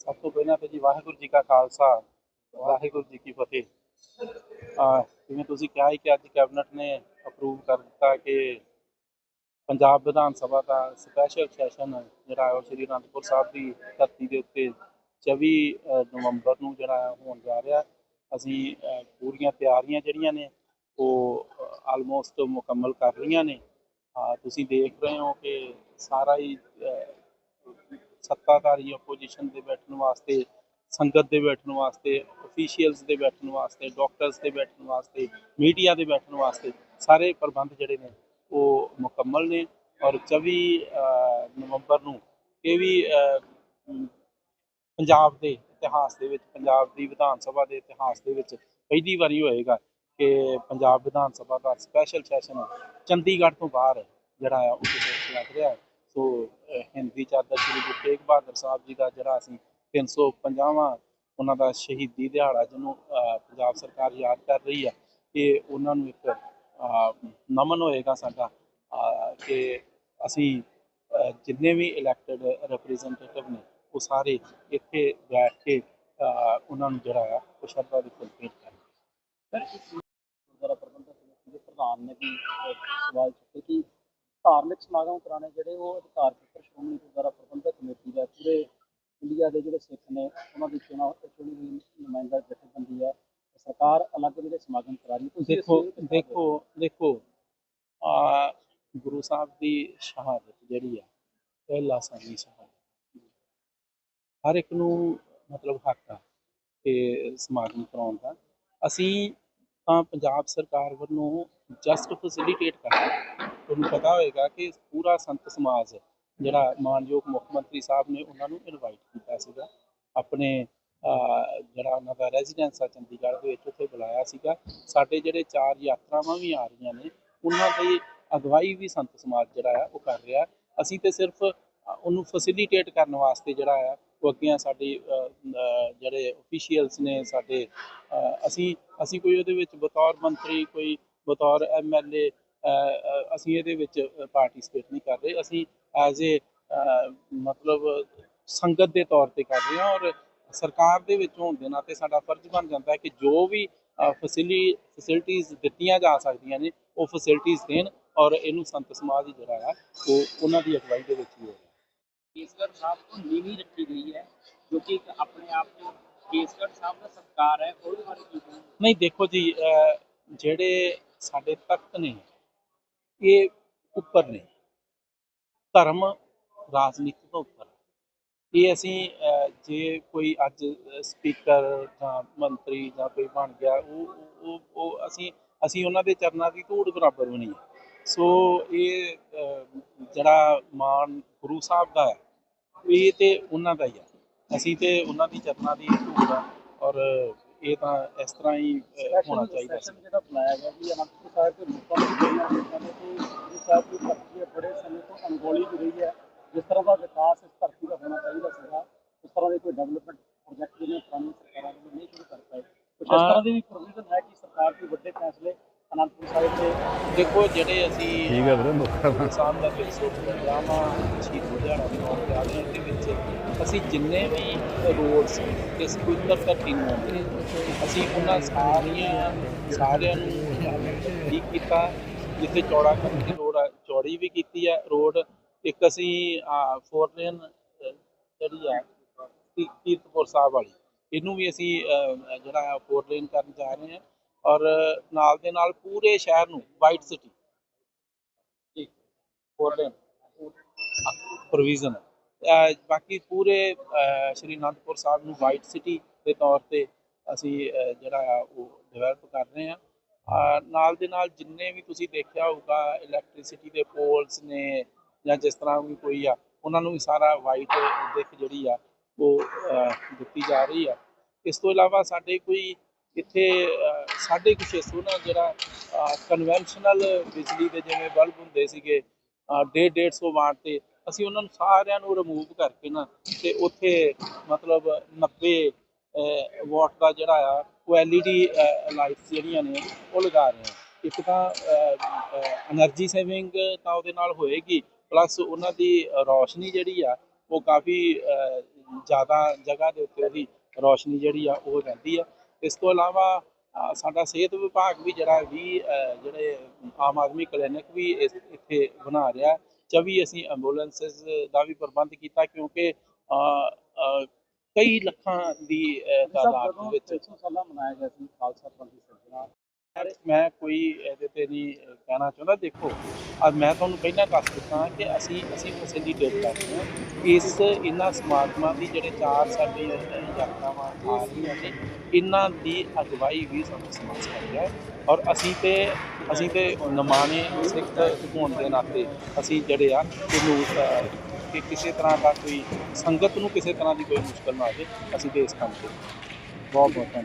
ਸਭ ਤੋਂ ਪਹਿਲਾਂ ਤਾਂ ਜੀ ਵਾਹਿਗੁਰੂ ਜੀ ਕਾ ਖਾਲਸਾ, ਵਾਹਿਗੁਰੂ ਜੀ ਕੀ ਫਤਿਹ। ਜਿਵੇਂ ਤੁਸੀਂ ਕਿਹਾ ਹੀ ਕਿ ਅੱਜ ਕੈਬਨਿਟ ਨੇ ਅਪਰੂਵ ਕਰ ਦਿੱਤਾ ਕਿ ਪੰਜਾਬ ਵਿਧਾਨ ਸਭਾ ਦਾ ਸਪੈਸ਼ਲ ਸੈਸ਼ਨ ਜਿਹੜਾ ਹੈ ਉਹ ਸ਼੍ਰੀ ਅਨੰਦਪੁਰ ਸਾਹਿਬ ਦੀ ਧਰਤੀ ਦੇ ਉੱਤੇ 24 ਨਵੰਬਰ ਨੂੰ ਜਿਹੜਾ ਹੈ ਹੋਣ ਜਾ ਰਿਹਾ। ਅਸੀਂ ਪੂਰੀਆਂ ਤਿਆਰੀਆਂ ਜਿਹੜੀਆਂ ਨੇ ਉਹ ਆਲਮੋਸਟ ਮੁਕੰਮਲ ਕਰ ਰਹੀਆਂ ਨੇ। ਤੁਸੀਂ ਦੇਖ ਰਹੇ ਹੋ ਕਿ ਸਾਰਾ ਹੀ ਸੱਤਾਧਾਰੀ ਆਪੋਜੀਸ਼ਨ ਦੇ ਬੈਠਣ ਵਾਸਤੇ, ਸੰਗਤ ਦੇ ਬੈਠਣ ਵਾਸਤੇ ਅਫੀਸ਼ੀਅਲਸ ਦੇ ਬੈਠਣ ਵਾਸਤੇ ਡਾਕਟਰਸ ਦੇ ਬੈਠਣ ਵਾਸਤੇ ਮੀਡੀਆ ਦੇ ਬੈਠਣ ਵਾਸਤੇ ਸਾਰੇ ਪ੍ਰਬੰਧ ਜਿਹੜੇ ਨੇ ਉਹ ਮੁਕੰਮਲ ਨੇ ਔਰ 24 ਨਵੰਬਰ ਨੂੰ ਇਹ ਵੀ ਪੰਜਾਬ ਦੇ ਇਤਿਹਾਸ ਦੇ ਵਿੱਚ, ਪੰਜਾਬ ਦੀ ਵਿਧਾਨ ਸਭਾ ਦੇ ਇਤਿਹਾਸ ਦੇ ਵਿੱਚ ਪਹਿਲੀ ਵਾਰੀ ਹੋਏਗਾ ਕਿ ਪੰਜਾਬ ਵਿਧਾਨ ਸਭਾ ਦਾ ਸਪੈਸ਼ਲ ਸੈਸ਼ਨ ਚੰਡੀਗੜ੍ਹ ਤੋਂ ਬਾਹਰ ਜਿਹੜਾ ਆ ਉਹ ਲੱਗ ਰਿਹਾ ਹੈ। ਸੋ ਹਿੰਦੀ ਚਾਦਰ ਸ਼੍ਰੀ ਗੁਰੂ ਤੇਗ ਬਹਾਦਰ ਸਾਹਿਬ ਜੀ ਦਾ ਜਿਹੜਾ ਅਸੀਂ 350ਵਾਂ ਉਹਨਾਂ ਦਾ ਸ਼ਹੀਦੀ ਦਿਹਾੜਾ ਜਿਹਨੂੰ ਪੰਜਾਬ ਸਰਕਾਰ ਯਾਦ ਕਰ ਰਹੀ ਆ ਕਿ ਉਹਨਾਂ ਨੂੰ ਇੱਕ ਨਮਨ ਹੋਏਗਾ ਸਾਡਾ ਕਿ ਅਸੀਂ ਜਿੰਨੇ ਵੀ ਇਲੈਕਟਡ ਰਿਪਰੈਜ਼ੈਂਟੇਟਿਵ ਨੇ, ਉਹ ਸਾਰੇ ਇੱਥੇ ਬੈਠ ਕੇ ਉਹਨਾਂ ਨੂੰ ਜਿਹੜਾ ਆ ਉਹ ਸ਼ਰਧਾ ਦੀ ਫੁੱਲ ਭੇਟ ਕਰਨ। ਸਰ, ਇਸ ਗੁਰਦੁਆਰਾ ਪ੍ਰਬੰਧਕ ਕਮੇਟੀ ਦੇ ਪ੍ਰਧਾਨ ਨੇ ਵੀ ਸਵਾਲ ਚੁੱਕੇ ਕਿ ਧਾਰਮਿਕ ਸਮਾਗਮ ਕਰਾਣੇ ਜਿਹੜੇ ਉਹ ਅਧਿਕਾਰ ਖੇਤਰ ਸ਼੍ਰੋਮਣੀ ਗੁਰਦੁਆਰਾ ਪ੍ਰਬੰਧਕ ਕਮੇਟੀ ਦਾ ਪੂਰੇ ਇੰਡੀਆ ਦੇ ਜਿਹੜੇ ਸਿੱਖ ਨੇ ਉਹਨਾਂ ਦੀ ਚੋਣਾਂ ਚੁਣੀ ਹੋਈ ਨੁਮਾਇੰਦਾ ਜਥੇਬੰਦੀ ਹੈ। ਸਰਕਾਰ ਅਲੱਗ ਜਿਹੜੇ ਸਮਾਗਮ ਕਰਾ ਰਹੀ। ਤੁਸੀਂ ਦੇਖੋ ਦੇਖੋ ਦੇਖੋ ਆ ਗੁਰੂ ਸਾਹਿਬ ਦੀ ਸ਼ਹਾਦਤ ਜਿਹੜੀ ਆ ਪਹਿਲਾ ਸਾਨੀ ਸ਼ਹਾਦਤ ਹਰ ਇੱਕ ਨੂੰ ਮਤਲਬ ਹੱਕ ਆ ਕਿ ਸਮਾਗਮ ਕਰਾਉਣ ਦਾ। ਅਸੀਂ ਤਾਂ ਪੰਜਾਬ ਸਰਕਾਰ ਵੱਲੋਂ ਜਸਟ ਫੈਸਿਲਿਟੇਟ ਕਰਨਾ ਤੁਹਾਨੂੰ ਪਤਾ ਹੋਏਗਾ ਕਿ ਪੂਰਾ ਸੰਤ ਸਮਾਜ ਜਿਹੜਾ ਮਾਨਯੋਗ ਮੁੱਖ ਮੰਤਰੀ ਸਾਹਿਬ ਨੇ ਉਹਨਾਂ ਨੂੰ ਇਨਵਾਈਟ ਕੀਤਾ ਸੀਗਾ। ਆਪਣੇ ਜਿਹੜਾ ਉਹਨਾਂ ਦਾ ਰੈਜ਼ੀਡੈਂਸ ਆ ਚੰਡੀਗੜ੍ਹ ਦੇ ਵਿੱਚ ਉੱਥੇ ਬੁਲਾਇਆ ਸੀਗਾ। ਸਾਡੇ ਜਿਹੜੇ ਚਾਰ ਯਾਤਰਾਵਾਂ ਵੀ ਆ ਰਹੀਆਂ ਨੇ ਉਹਨਾਂ ਦੀ ਅਗਵਾਈ ਵੀ ਸੰਤ ਸਮਾਜ ਜਿਹੜਾ ਆ ਉਹ ਕਰ ਰਿਹਾ। ਅਸੀਂ ਤੇ ਸਿਰਫ ਉਹਨੂੰ ਫੈਸਿਲਿਟੇਟ ਕਰਨ ਵਾਸਤੇ ਜਿਹੜਾ ਆ ਉਹ ਅੱਗੇ ਸਾਡੇ ਅ, ਜਿਹੜੇ ਅਫੀਸ਼ੀਅਲਸ ਨੇ ਸਾਡੇ ਅਸੀਂ ਅਸੀਂ ਕੋਈ ਉਹਦੇ ਵਿੱਚ ਬਤੌਰ ਮੰਤਰੀ ਕੋਈ ਬਤੌਰ ਐਮਐਲਏ ਅਸੀਂ ਇਹਦੇ ਵਿੱਚ ਪਾਰਟਿਸਿਪੇਟ ਨਹੀਂ ਕਰ ਰਹੇ। ਅਸੀਂ ਐਜ਼ ਏ ਮਤਲਬ ਸੰਗਤ ਦੇ ਤੌਰ ਤੇ ਕਰ ਰਹੇ ਹਾਂ ਔਰ ਸਰਕਾਰ ਦੇ ਵਿੱਚ ਹੋਣ ਦੇ ਨਾਤੇ ਸਾਡਾ ਫਰਜ਼ ਬਣ ਜਾਂਦਾ ਹੈ ਕਿ ਜੋ ਵੀ ਫੈਸਿਲੀ ਫੈਸਿਲਿਟੀਆਂ ਦਿੱਤੀਆਂ ਜਾ ਸਕਦੀਆਂ ਨੇ ਉਹ ਫੈਸਿਲਿਟੀਆਂ ਦੇਣ ਔਰ ਇਹਨੂੰ ਸੰਤ ਸਮਾਜ ਹੀ ਜਿਹੜਾ ਆ ਉਹ ਉਹਨਾਂ ਦੀ ਅਗਵਾਈ ਦੇ ਵਿੱਚ ਹੀ ਹੋ ਰਿਹਾ ਕੇਸਗੜ੍ਹ ਸਾਹਿਬ ਤੋਂ ਨੀਵੀਂ ਰੱਖੀ ਗਈ ਹੈ ਜੋ ਕਿ ਆਪਣੇ ਆਪ ਨੂੰ ਕੇਸਗੜ੍ਹ ਸਾਹਿਬ ਦਾ ਸਤਿਕਾਰ ਹੈ ਉਹਦੇ ਬਾਰੇ ਕੀ ਨਹੀਂ ਦੇਖੋ ਜੀ ਜਿਹੜੇ ਸਾਡੇ ਤਖਤ ਨੇ ਇਹ ਉੱਪਰ ਨੇ। ਧਰਮ ਰਾਜਨੀਤੀ ਤੋਂ ਉੱਪਰ। ਇਹ ਅਸੀਂ ਜੇ ਕੋਈ ਅੱਜ ਸਪੀਕਰ ਜਾਂ ਮੰਤਰੀ ਜਾਂ ਕੋਈ ਬਣ ਗਿਆ, ਉਹ ਉਹ ਉਹ ਅਸੀਂ ਅਸੀਂ ਉਹਨਾਂ ਦੇ ਚਰਨਾਂ ਦੀ ਧੂੜ ਬਰਾਬਰ ਵੀ ਨਹੀਂ ਹੈ। ਸੋ ਇਹ ਜਿਹੜਾ ਮਾਨ ਗੁਰੂ ਸਾਹਿਬ ਦਾ ਹੈ, ਇਹ ਤੇ ਉਹਨਾਂ ਦਾ ਹੀ ਹੈ। ਅਸੀਂ ਤੇ ਉਹਨਾਂ ਦੀ ਚਰਨਾਂ ਦੀ ਧੂੜ ਔਰ ਇਹ ਤਾਂ ਇਸ ਤਰ੍ਹਾਂ ਹੀ ਹੋਣਾ ਚਾਹੀਦਾ ਸੀ। ਜਿਹੜਾ ਬੁਲਾਇਆ ਗਿਆ ਜੀ ਅਨੰਦਪੁਰ ਸਾਹਿਬ ਦੇ ਲੋਕਾਂ ਨੂੰ ਜਿਹੜੀਆਂ ਲੋਕਾਂ ਨੇ ਕਿ ਗੁਰੂ ਸਾਹਿਬ ਦੀ ਧਰਤੀ ਹੈ ਬੜੇ ਸਮੇਂ ਤੋਂ ਅਣਗੌਲੀ ਦੀ ਰਹੀ ਹੈ। ਜਿਸ ਤਰ੍ਹਾਂ ਦਾ ਵਿਕਾਸ ਇਸ ਧਰਤੀ ਦਾ ਹੋਣਾ ਚਾਹੀਦਾ ਸੀਗਾ ਉਸ ਤਰ੍ਹਾਂ ਦੇ ਕੋਈ ਡਿਵੈਲਪਮੈਂਟ ਪ੍ਰੋਜੈਕਟ ਜਿਹੜੇ ਪੁਰਾਣੀ ਸਰਕਾਰਾਂ ਵੱਲੋਂ ਨਹੀਂ ਸ਼ੁਰੂ ਕਰ ਪਾਏ। ਕੁਝ ਇਸ ਹਾਂ। ਤਰ੍ਹਾਂ ਦੀ ਵੀ ਪ੍ਰੋਵੀਜ਼ਨ ਹੈ ਕਿ ਸਰਕਾਰ ਕੋਈ ਵੱਡੇ ਫੈਸਲੇ ਅਨੰਦਪੁਰ ਸਾਹਿਬ ਦੇ। ਦੇਖੋ ਜਿਹੜੇ ਅਸੀਂ ਠੀਕ ਹੈ ਵੀਰੇ ਗੁਰੂ ਸਾਹਿਬ ਦਾ 350ਵਾਂ ਸ਼ਹੀਦੀ ਦਿਹਾੜਾ ਮਨਾਉਣ ਜਾ ਰਹੇ ਹਾਂ ਦੇ ਵਿੱਚ ਅਸੀਂ ਜਿੰਨੇ ਵੀ ਰੋਡਸ ਇਸ ਪਵਿੱਤਰ ਧਰਤੀ ਨੂੰ ਆਉਂਦੇ ਅਸੀਂ ਉਹਨਾਂ ਸਾਰੀਆਂ ਸਾਰਿਆਂ ਨੂੰ ਠੀਕ ਕੀਤਾ ਜਿੱਥੇ ਚੌੜਾ ਕਰਨ ਦੀ ਲੋੜ ਆ ਚੌੜੀ ਵੀ ਕੀਤੀ ਹੈ ਰੋਡ। ਇੱਕ ਅਸੀਂ ਫੋਰ ਲੇਨ ਜਿਹੜੀ ਆ ਕੀਰਤਪੁਰ ਸਾਹਿਬ ਵਾਲੀ ਇਹਨੂੰ ਵੀ ਅਸੀਂ ਜਿਹੜਾ ਫੋਰ ਲੇਨ ਕਰਨ ਜਾ ਰਹੇ ਹਾਂ ਔਰ ਨਾਲ ਦੇ ਨਾਲ ਪੂਰੇ ਸ਼ਹਿਰ ਨੂੰ ਵਾਈਟ ਸਿਟੀ ਠੀਕ ਫੋਰ ਪ੍ਰੋਵੀਜ਼ਨ ਬਾਕੀ ਪੂਰੇ ਸ਼੍ਰੀ ਅਨੰਦਪੁਰ ਸਾਹਿਬ ਨੂੰ ਵਾਈਟ ਸਿਟੀ ਦੇ ਤੌਰ ਤੇ ਅਸੀਂ ਜਿਹੜਾ ਆ ਉਹ ਡਿਵੈਲਪ ਕਰ ਰਹੇ ਹਾਂ। ਨਾਲ ਦੇ ਨਾਲ ਜਿੰਨੇ ਵੀ ਤੁਸੀਂ ਦੇਖਿਆ ਹੋਊਗਾ ਇਲੈਕਟ੍ਰਿਸਿਟੀ ਦੇ ਪੋਲਸ ਨੇ, ਜਾਂ ਜਿਸ ਤਰ੍ਹਾਂ ਵੀ ਕੋਈ ਆ, ਉਹਨਾਂ ਨੂੰ ਵੀ ਸਾਰਾ ਵਾਈਟ ਦਿੱਖ ਜਿਹੜੀ ਆ, ਉਹ ਦਿੱਤੀ ਜਾ ਰਹੀ ਆ। ਇਸ ਤੋਂ ਇਲਾਵਾ ਸਾਡੇ ਕੋਈ ਇੱਥੇ 650 ਨਾਲ ਜਿਹੜਾ ਕਨਵੈਨਸ਼ਨਲ ਬਿਜਲੀ ਦੇ ਜਿਵੇਂ ਬਲਬ ਹੁੰਦੇ ਸੀਗੇ 1.5 150 ਵਾਟ ਤੇ, ਅਸੀਂ ਉਹਨਾਂ ਨੂੰ ਸਾਰਿਆਂ ਨੂੰ ਰਿਮੂਵ ਕਰਕੇ ਨਾ, ਤੇ ਉੱਥੇ ਮਤਲਬ 90 ਵਾਟ ਦਾ ਜਿਹੜਾ ਆ, ਉਹ ਐਲਈਡੀ ਲਾਈਟਸ ਜਿਹੜੀਆਂ ਨੇ, ਉਹ ਲਗਾ ਰਹੇ ਹਾਂ। ਇੱਕ ਤਾਂ એનર્ਜੀ ਸੇਵਿੰਗ ਤਾਂ ਉਹਦੇ ਨਾਲ ਹੋਏਗੀ ਪਲੱਸ ਉਹਨਾਂ ਦੀ ਰੌਸ਼ਨੀ ਜਿਹੜੀ ਆ, ਉਹ ਕਾਫੀ ਜ਼ਿਆਦਾ ਜਗ੍ਹਾ ਦੇ ਉੱਤੇ ਉਹਦੀ ਰੋਸ਼ਨੀ ਜਿਹੜੀ ਆ, ਉਹ ਰਹਿੰਦੀ ਆ। ਇਸ ਤੋਂ ਇਲਾਵਾ ਸਾਡਾ ਸਿਹਤ ਵਿਭਾਗ ਵੀ ਜਿਹੜਾ ਵੀ ਜਿਹੜੇ ਆਮ ਆਦਮੀ ਕਲੀਨਿਕ ਵੀ ਇੱਥੇ ਬਣਾ ਰਿਹਾ। 24 ਅਸੀਂ ਐਂਬੂਲੈਂਸਸ ਦਾ ਵੀ ਪ੍ਰਬੰਧ ਕੀਤਾ ਕਿਉਂਕਿ ਕਈ ਲੱਖਾਂ ਦੀ ਤਾਦਾਦ ਦੇ ਵਿੱਚ 300 ਸਾਲਾ ਮਨਾਇਆ ਗਿਆ ਸੀ ਖਾਲਸਾ ਪੰਥ ਦੀ ਸਿਰਜਣਾ? ਯਾਰ, ਮੈਂ ਕੋਈ ਇਹਦੇ ਤੇ ਨਹੀਂ ਕਹਿਣਾ ਚਾਹੁੰਦਾ। ਦੇਖੋ ਅੱਜ ਮੈਂ ਤੁਹਾਨੂੰ ਪਹਿਲਾਂ ਦੱਸ ਦਿੱਤਾ ਕਿ ਅਸੀਂ ਅਸੀਂ ਕਿਸੇ ਦੀ ਡੇਟ ਕਰਦੇ ਹਾਂ। ਇਸ ਇਹਨਾਂ ਸਮਾਗਮਾਂ ਦੀ ਜਿਹੜੇ ਚਾਰ ਸਾਡੇ ਯਾਤਰਾਵਾਂ ਆ ਰਹੀਆਂ ਨੇ ਇਹਨਾਂ ਦੀ ਅਗਵਾਈ ਵੀ ਸਾਨੂੰ ਸਮਾਜ ਹੈ। ਔਰ ਅਸੀਂ ਤੇ ਅਸੀਂ ਤੇ ਨਿਮਾਣੇ ਸਿੱਖ ਹੋਣ ਦੇ ਨਾਤੇ ਅਸੀਂ ਜਿਹੜੇ ਆ ਇਹਨੂੰ ਕਿ ਕਿਸੇ ਤਰ੍ਹਾਂ ਦਾ ਕੋਈ ਸੰਗਤ ਨੂੰ ਕਿਸੇ ਤਰ੍ਹਾਂ ਦੀ ਕੋਈ ਮੁਸ਼ਕਲ ਨਾ ਆਵੇ ਅਸੀਂ ਤੇ ਇਸ ਕੰਮ ਤੇ ਬਹੁਤ ਬਹੁਤ ਧੰਨਵਾਦ।